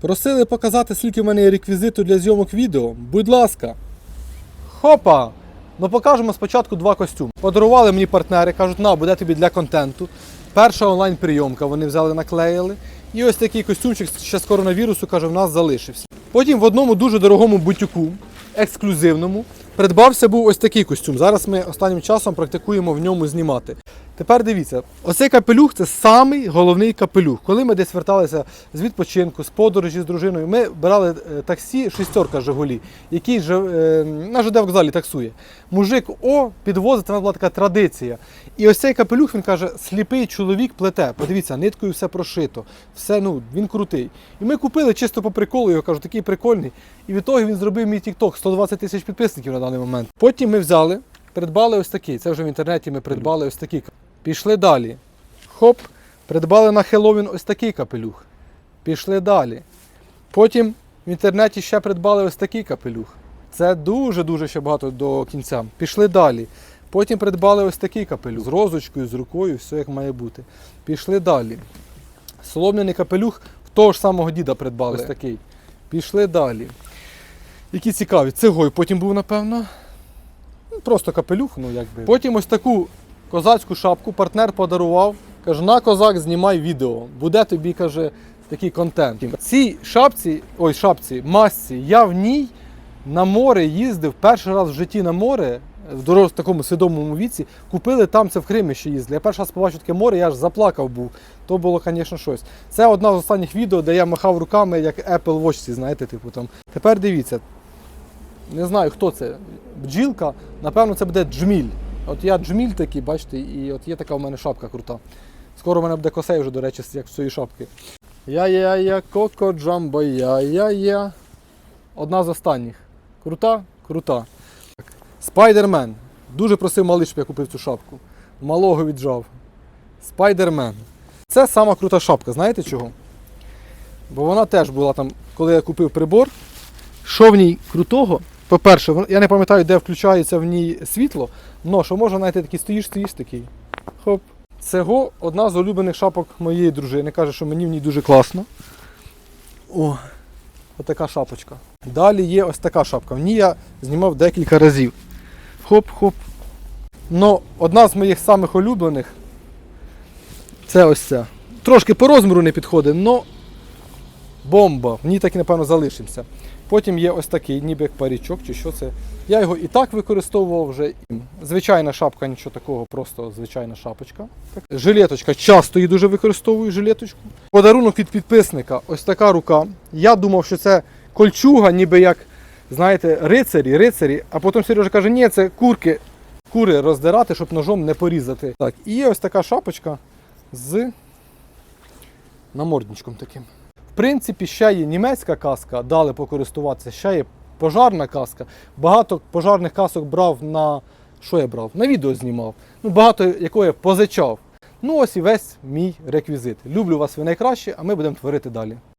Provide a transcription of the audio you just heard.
Просили показати, скільки в мене є реквізиту для зйомок відео. Будь ласка. Хопа! Ну покажемо спочатку два костюми. Подарували мені партнери, кажуть, на, буде тобі для контенту. Перша онлайн-прийомка вони взяли, наклеїли. І ось такий костюмчик ще з коронавірусу, каже, в нас залишився. Потім в одному дуже дорогому бутюку, ексклюзивному, придбався був ось такий костюм. Зараз ми останнім часом практикуємо в ньому знімати. Тепер дивіться, оцей капелюх це самий головний капелюх. Коли ми десь верталися з відпочинку, з подорожі з дружиною, ми брали е, таксі шістерка Жигулі, який е, на ЖД вокзалі таксує. Мужик О підвозить, це була така традиція. І ось цей капелюх, він каже, сліпий чоловік плете. Подивіться, ниткою все прошито, все, ну, він крутий. І ми купили чисто по приколу, його кажу, такий прикольний. І від того він зробив мій TikTok, 120 тисяч підписників на даний момент. Потім ми взяли, придбали ось такий. Це вже в інтернеті ми придбали ось такий. Пішли далі. Хоп, придбали на Хеллоуін ось такий капелюх. Пішли далі. Потім в інтернеті ще придбали ось такий капелюх. Це дуже-дуже ще багато до кінця. Пішли далі. Потім придбали ось такий капелюх з розочкою, з рукою, все як має бути. Пішли далі. Солом'яний капелюх того ж самого діда придбали. Ось такий. Пішли далі. Які цікаві. Цигой потім був, напевно. Ну, Просто капелюх, ну якби. Потім ось таку козацьку шапку партнер подарував. Каже, на козак, знімай відео. Буде тобі, каже, такий контент. Цій шапці, ой, шапці, масці, я в ній на море їздив перший раз в житті на море. В дорос, такому свідомому віці купили там це в Кримі ще їздили. Я перший раз побачив таке море, я аж заплакав був. То було, звісно, щось. Це одна з останніх відео, де я махав руками, як Apple Watch, знаєте, типу там. Тепер дивіться, не знаю хто це. Бджілка, напевно, це буде джміль. От я джміль такий, бачите, і от є така в мене шапка крута. Скоро в мене буде косей вже, до речі, як з цієї шапки. Я-я-я, коко джамбо, я-я-я. Одна з останніх. Крута? Крута. Спайдермен. Дуже просив малий, щоб я купив цю шапку. Малого віджав. Спайдермен. Це сама крута шапка, знаєте чого? Бо вона теж була там, коли я купив прибор. Що в ній крутого? По-перше, я не пам'ятаю, де включається в ній світло, але що можна знайти такий стоїш, стоїш такий. Хоп. Цього одна з улюблених шапок моєї дружини. Каже, що мені в ній дуже класно. О, отака шапочка. Далі є ось така шапка. В ній я знімав декілька разів. Хоп-хоп. Ну, одна з моїх самих улюблених це ось ця. Трошки по розміру не підходить, але бомба. В ній так і, напевно, залишимося. Потім є ось такий, ніби як парічок чи що це. Я його і так використовував вже. Звичайна шапка, нічого такого, просто звичайна шапочка. Жилеточка. Часто її дуже використовую жилеточку. Подарунок від підписника. Ось така рука. Я думав, що це кольчуга, ніби як, знаєте, рицарі, рицарі. А потім Сережа каже, ні, це курки. Кури роздирати, щоб ножом не порізати. Так, і є ось така шапочка з намордничком таким. Принципі, ще є німецька каска, дали покористуватися, ще є пожарна каска. Багато пожарних касок брав на. Що я брав? На відео знімав. Ну, багато якого я позичав. Ну ось і весь мій реквізит. Люблю вас ви найкраще, а ми будемо творити далі.